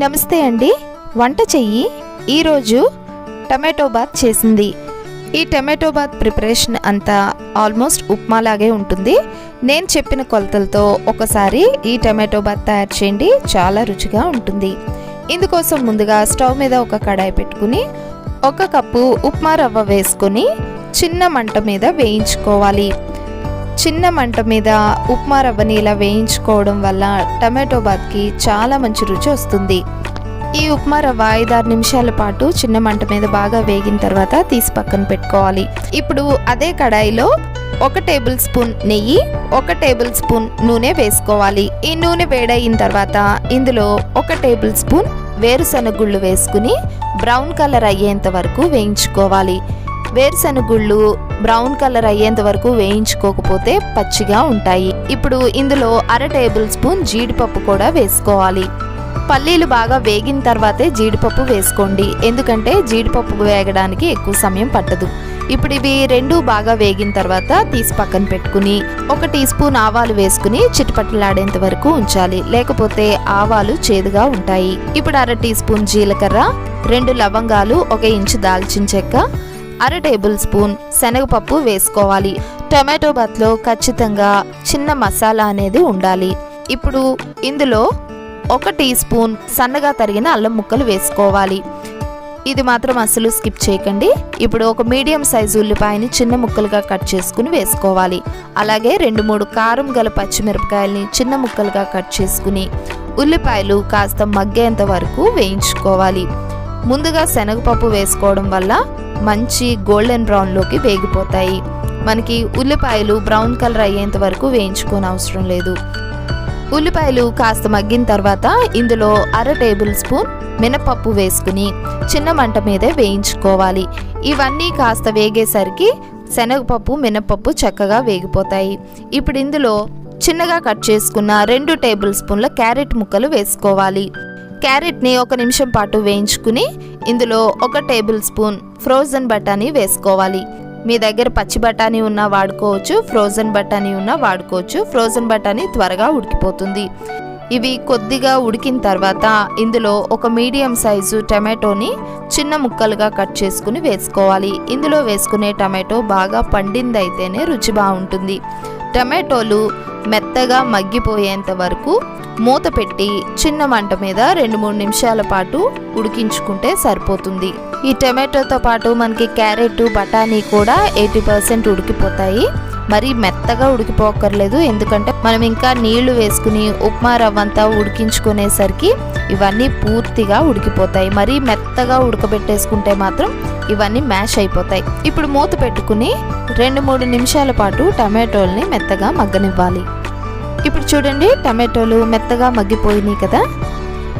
నమస్తే అండి. వంట చెయ్యి. ఈరోజు టమాటో బాత్ చేసింది. ఈ టమాటో బాత్ ప్రిపరేషన్ అంతా ఆల్మోస్ట్ ఉప్మాలాగే ఉంటుంది. నేను చెప్పిన కొలతలతో ఒకసారి ఈ టమాటో బాత్ తయారు చేయండి. చాలా రుచిగా ఉంటుంది. ఇందుకోసం ముందుగా స్టవ్ మీద ఒక కడాయి పెట్టుకుని ఒక కప్పు ఉప్మా రవ్వ వేసుకొని చిన్న మంట మీద వేయించుకోవాలి. చిన్న మంట మీద ఉప్మా రవ్వని ఇలా వేయించుకోవడం వల్ల టమాటో బాత్కి చాలా మంచి రుచి వస్తుంది. ఈ ఉప్మా రవ్వ ఐదారు నిమిషాల పాటు చిన్న మంట మీద బాగా వేగిన తర్వాత తీసి పక్కన పెట్టుకోవాలి. ఇప్పుడు అదే కడాయిలో ఒక టేబుల్ స్పూన్ నెయ్యి ఒక టేబుల్ స్పూన్ నూనె వేసుకోవాలి. ఈ నూనె వేడయిన తర్వాత ఇందులో ఒక టేబుల్ స్పూన్ వేరుశనగ గుళ్ళు వేసుకుని బ్రౌన్ కలర్ అయ్యేంత వరకు వేయించుకోవాలి. వేరుశనగుళ్ళు బ్రౌన్ కలర్ అయ్యేంత వరకు వేయించుకోకపోతే పచ్చిగా ఉంటాయి. ఇప్పుడు ఇందులో అర టేబుల్ స్పూన్ జీడిపప్పు కూడా వేసుకోవాలి. పల్లీలు బాగా వేగిన తర్వాతే జీడిపప్పు వేసుకోండి. ఎందుకంటే జీడిపప్పు వేగడానికి ఎక్కువ సమయం పట్టదు. ఇప్పుడు ఇవి రెండు బాగా వేగిన తర్వాత తీసి పక్కన పెట్టుకుని ఒక టీ స్పూన్ ఆవాలు వేసుకుని చిటపటలాడేంత వరకు ఉంచాలి. లేకపోతే ఆవాలు చేదుగా ఉంటాయి. ఇప్పుడు అర టీ స్పూన్ జీలకర్ర రెండు లవంగాలు ఒక ఇంచు దాల్చిన చెక్క అర టేబుల్ స్పూన్ శనగపప్పు వేసుకోవాలి. టమాటో బాత్లో ఖచ్చితంగా చిన్న మసాలా అనేది ఉండాలి. ఇప్పుడు ఇందులో ఒక టీ స్పూన్ సన్నగా తరిగిన అల్లం ముక్కలు వేసుకోవాలి. ఇది మాత్రం అసలు స్కిప్ చేయకండి. ఇప్పుడు ఒక మీడియం సైజు ఉల్లిపాయని చిన్న ముక్కలుగా కట్ చేసుకుని వేసుకోవాలి. అలాగే రెండు మూడు కారం గల పచ్చిమిరపకాయల్ని చిన్న ముక్కలుగా కట్ చేసుకుని ఉల్లిపాయలు కాస్త మగ్గేంత వరకు వేయించుకోవాలి. ముందుగా శనగపప్పు వేసుకోవడం వల్ల మంచి గోల్డెన్ బ్రౌన్లోకి వేగిపోతాయి. మనకి ఉల్లిపాయలు బ్రౌన్ కలర్ అయ్యేంత వరకు వేయించుకోని అవసరం లేదు. ఉల్లిపాయలు కాస్త మగ్గిన తర్వాత ఇందులో అర టేబుల్ స్పూన్ మినపప్పు వేసుకుని చిన్న మంట మీదే వేయించుకోవాలి. ఇవన్నీ కాస్త వేగేసరికి శనగపప్పు మినపప్పు చక్కగా వేగిపోతాయి. ఇప్పుడు ఇందులో చిన్నగా కట్ చేసుకున్న రెండు టేబుల్ స్పూన్ల క్యారెట్ ముక్కలు వేసుకోవాలి. క్యారెట్ని ఒక నిమిషం పాటు వేయించుకుని ఇందులో ఒక టేబుల్ స్పూన్ ఫ్రోజన్ బఠానీ వేసుకోవాలి. మీ దగ్గర పచ్చి బఠానీ ఉన్నా వాడుకోవచ్చు ఫ్రోజన్ బఠానీ ఉన్నా వాడుకోవచ్చు. ఫ్రోజన్ బఠానీ త్వరగా ఉడికిపోతుంది. ఇవి కొద్దిగా ఉడికిన తర్వాత ఇందులో ఒక మీడియం సైజు టమాటోని చిన్న ముక్కలుగా కట్ చేసుకుని వేసుకోవాలి. ఇందులో వేసుకునే టమాటో బాగా పండిందైతేనే రుచి బాగుంటుంది. టమాటోలు మెత్తగా మగ్గిపోయేంత వరకు మూత పెట్టి చిన్న మంట మీద రెండు మూడు నిమిషాల పాటు ఉడికించుకుంటే సరిపోతుంది. ఈ టమాటోతో పాటు మనకి క్యారెట్ బఠానీ కూడా ఎయిటీ పర్సెంట్ ఉడికిపోతాయి. మరీ మెత్తగా ఉడికిపోకర్లేదు. ఎందుకంటే మనం ఇంకా నీళ్ళు వేసుకుని ఉప్మా రవ్వంతా ఉడికించుకునేసరికి ఇవన్నీ పూర్తిగా ఉడికిపోతాయి. మరీ మెత్తగా ఉడకబెట్టేసుకుంటే మాత్రం ఇవన్నీ మ్యాష్ అయిపోతాయి. ఇప్పుడు మూత పెట్టుకుని రెండు మూడు నిమిషాల పాటు టమాటోల్ని మెత్తగా మగ్గనివ్వాలి. ఇప్పుడు చూడండి టమాటోలు మెత్తగా మగ్గిపోయినాయి కదా.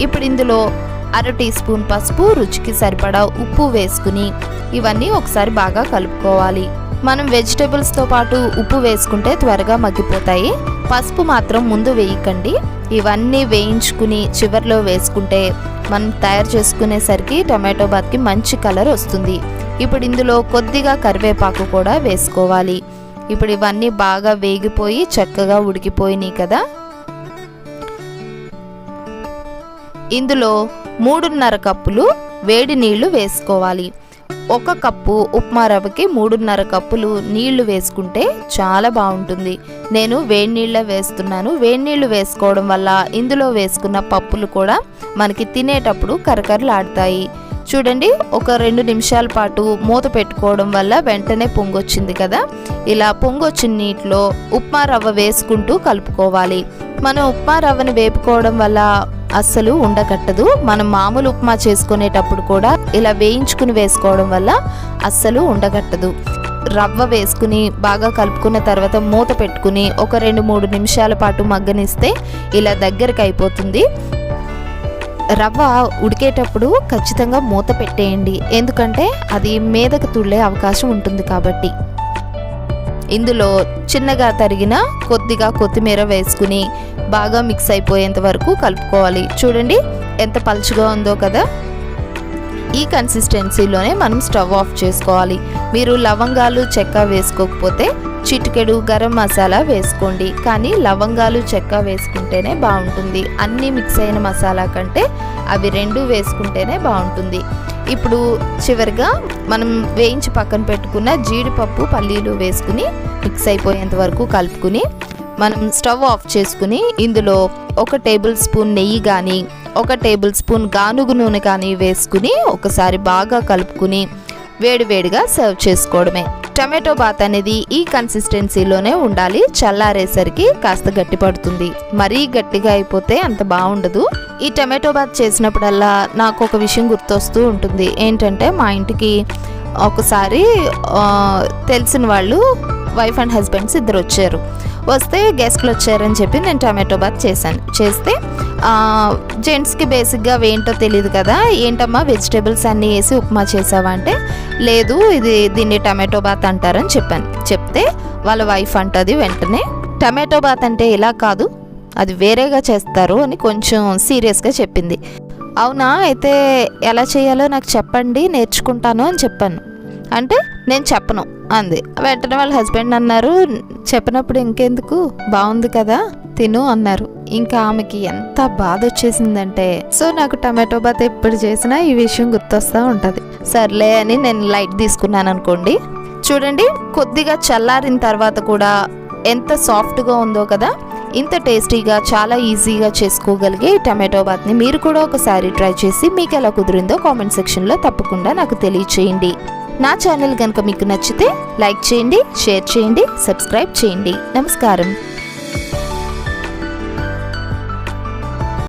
ఇప్పుడు ఇందులో అర టీ స్పూన్ పసుపు రుచికి సరిపడా ఉప్పు వేసుకుని ఇవన్నీ ఒకసారి బాగా కలుపుకోవాలి. మనం వెజిటేబుల్స్తో పాటు ఉప్పు వేసుకుంటే త్వరగా మగ్గిపోతాయి. పసుపు మాత్రం ముందు వేయకండి. ఇవన్నీ వేయించుకుని చివర్లో వేసుకుంటే మనం తయారు చేసుకునేసరికి టమాటో బాత్కి మంచి కలర్ వస్తుంది. ఇప్పుడు ఇందులో కొద్దిగా కరివేపాకు కూడా వేసుకోవాలి. ఇప్పుడు ఇవన్నీ బాగా వేగిపోయి చక్కగా ఉడికిపోయినాయి కదా. ఇందులో మూడున్నర కప్పులు వేడి నీళ్ళు వేసుకోవాలి. ఒక కప్పు ఉప్మా రవ్వకి మూడున్నర కప్పులు నీళ్ళు వేసుకుంటే చాలా బాగుంటుంది. నేను వేడి వేస్తున్నాను. వేడి వేసుకోవడం వల్ల ఇందులో వేసుకున్న పప్పులు కూడా మనకి తినేటప్పుడు కరకరలాడతాయి. చూడండి ఒక రెండు నిమిషాల పాటు మూత పెట్టుకోవడం వల్ల వెంటనే పొంగొచ్చింది కదా? ఇలా పొంగొచ్చిన నీటిలో ఉప్మా రవ్వ వేసుకుంటూ కలుపుకోవాలి. మనం ఉప్మా రవ్వని వేపుకోవడం వల్ల అస్సలు ఉండకట్టదు. మనం మామూలు ఉప్మా చేసుకునేటప్పుడు కూడా ఇలా వేయించుకుని వేసుకోవడం వల్ల అస్సలు ఉండకట్టదు. రవ్వ వేసుకుని బాగా కలుపుకున్న తర్వాత మూత పెట్టుకుని ఒక రెండు మూడు నిమిషాల పాటు మగ్గనిస్తే ఇలా దగ్గరకు అయిపోతుంది. రవ్వ ఉడికేటప్పుడు ఖచ్చితంగా మూత పెట్టేయండి. ఎందుకంటే అది మీదకు తుళ్ళే అవకాశం ఉంటుంది కాబట్టి. ఇందులో చిన్నగా తరిగిన కొద్దిగా కొత్తిమీర వేసుకుని బాగా మిక్స్ అయిపోయేంత వరకు కలుపుకోవాలి. చూడండి ఎంత పలుచగా ఉందో కదా. ఈ కన్సిస్టెన్సీలోనే మనం స్టవ్ ఆఫ్ చేసుకోవాలి. మీరు లవంగాలు చెక్క వేసుకోకపోతే చిటికెడు గరం మసాలా వేసుకోండి. కానీ లవంగాలు చెక్క వేసుకుంటేనే బాగుంటుంది. అన్నీ మిక్స్ అయిన మసాలా కంటే అవి రెండు వేసుకుంటేనే బాగుంటుంది. ఇప్పుడు చివరిగా మనం వేయించి పక్కన పెట్టుకున్న జీడిపప్పు పల్లీలు వేసుకుని మిక్స్ అయిపోయేంత వరకు కలుపుకుని మనం స్టవ్ ఆఫ్ చేసుకుని ఇందులో ఒక టేబుల్ స్పూన్ నెయ్యి కానీ ఒక టేబుల్ స్పూన్ గానుగు నూనె కానీ వేసుకుని ఒకసారి బాగా కలుపుకుని వేడివేడిగా సర్వ్ చేసుకోవడమే. టమాటో బాత్ అనేది ఈ కన్సిస్టెన్సీలోనే ఉండాలి. చల్లారేసరికి కాస్త గట్టి పడుతుంది. మరీ గట్టిగా అయిపోతే అంత బాగుండదు. ఈ టమాటో బాత్ చేసినప్పుడల్లా నాకు ఒక విషయం గుర్తొస్తూ ఉంటుంది. ఏంటంటే మా ఇంటికి ఒకసారి తెలిసిన వాళ్ళు వైఫ్ అండ్ హస్బెండ్స్ ఇద్దరు వచ్చారు వస్తే గెస్ట్లు వచ్చారని చెప్పి నేను టమాటో బాత్ చేశాను. చేస్తే జెంట్స్కి బేసిక్గా ఏంటో తెలియదు కదా ఏంటమ్మా వెజిటేబుల్స్ అన్నీ వేసి ఉప్మా చేసావంటే లేదు ఇది దీన్ని టమాటో బాత్ అంటారని చెప్పాను. చెప్తే వాళ్ళ వైఫ్ అంటుంది వెంటనే టమాటో బాత్ అంటే ఇలా కాదు అది వేరేగా చేస్తారు అని కొంచెం సీరియస్గా చెప్పింది. అవునా అయితే ఎలా చేయాలో నాకు చెప్పండి నేర్చుకుంటాను అని చెప్పాను. అంటే నేను చెప్పను అంది. వెంటనే వాళ్ళ హస్బెండ్ అన్నారు చెప్పినప్పుడు ఇంకెందుకు? బాగుంది కదా తిను అన్నారు. ఇంకా ఆమెకి ఎంత బాధ వచ్చేసిందంటే సో నాకు టమాటో బాత్ ఎప్పుడు చేసినా ఈ విషయం గుర్తొస్తూ ఉంటుంది. సర్లే అని నేను లైట్ తీసుకున్నాను అనుకోండి. చూడండి కొద్దిగా చల్లారిన తర్వాత కూడా ఎంత సాఫ్ట్గా ఉందో కదా ఇంత టేస్టీగా చాలా ఈజీగా చేసుకోగలిగే టమాటో బాత్ని మీరు కూడా ఒకసారి ట్రై చేసి మీకు ఎలా కుదిరిందో కామెంట్ సెక్షన్లో తప్పకుండా నాకు తెలియచేయండి. నా ఛానల్ కనుక మీకు నచ్చితే లైక్ చేయండి షేర్ చేయండి సబ్స్క్రైబ్ చేయండి. నమస్కారం.